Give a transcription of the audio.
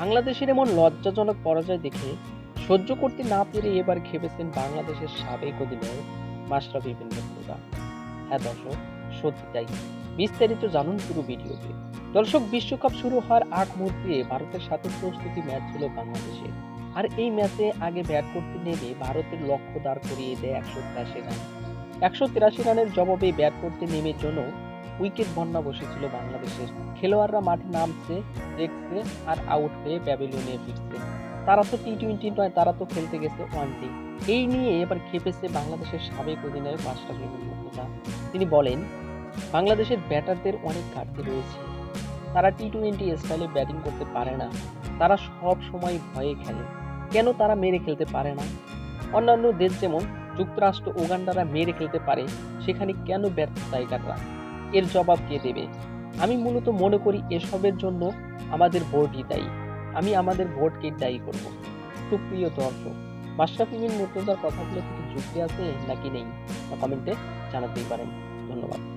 বাংলাদেশের এমন লজ্জাজনক পরাজয় দেখে সহ্য করতে না পেরে এবার খেপেছেন বাংলাদেশের সাবেক অধিনায়ক মাশরাফি বিন মুর্তজা হ্যাঁ দর্শক, সত্যি তাই। বিস্তারিত জানুন পুরো ভিডিওতে। দর্শক, বিশ্বকাপ শুরু হওয়ার আগ মুহূর্তে ভারতের সাথে প্রস্তুতি ম্যাচ ছিল বাংলাদেশের। আর এই ম্যাচে আগে ব্যাট করতে নেমে ভারতের লক্ষ্য দাঁড় করিয়ে দেয় একশো তিরাশি রান। একশো তিরাশি রানের জবাবে ব্যাট করতে নেমে জন্য উইকেট বন্যা বসেছিল বাংলাদেশের। খেলোয়াড়রা মাঠে নামছে, দেখছে আর আউট হয়ে প্যাভিলিয়নে ফিরছে। তারা তো টি টোয়েন্টি নয়, তারা তো খেলতে গেছে ওয়ান ডে এই নিয়ে এবার খেপেছে বাংলাদেশের সাবেক অধিনায়ক মুর্তজা। তিনি বলেন, বাংলাদেশের ব্যাটারদের অনেক ঘাটতি রয়েছে। তারা টি টোয়েন্টি স্টাইলে ব্যাটিং করতে পারে না। তারা সব সময় ভয়ে খেলে। কেন তারা মেরে খেলতে পারে না? অন্যান্য দেশ যেমন, যুক্তরাষ্ট্র ওগান্ডারা মেরে খেলতে পারে, সেখানে কেন ব্যর্থ টাইগাররা এর জবাব কে দেবে? আমি মূলত মনে করি এসবের জন্য আমাদের ভোটই দায়ী। আমি আমাদের ভোটকে দায়ী করব। সুপ্রিয় দর্শক, মাশরাফি বিন মুর্তজার কথাগুলো থেকে যুক্তি আছে নাকি নেই? কমেন্টে জানাতেই পারেন। ধন্যবাদ।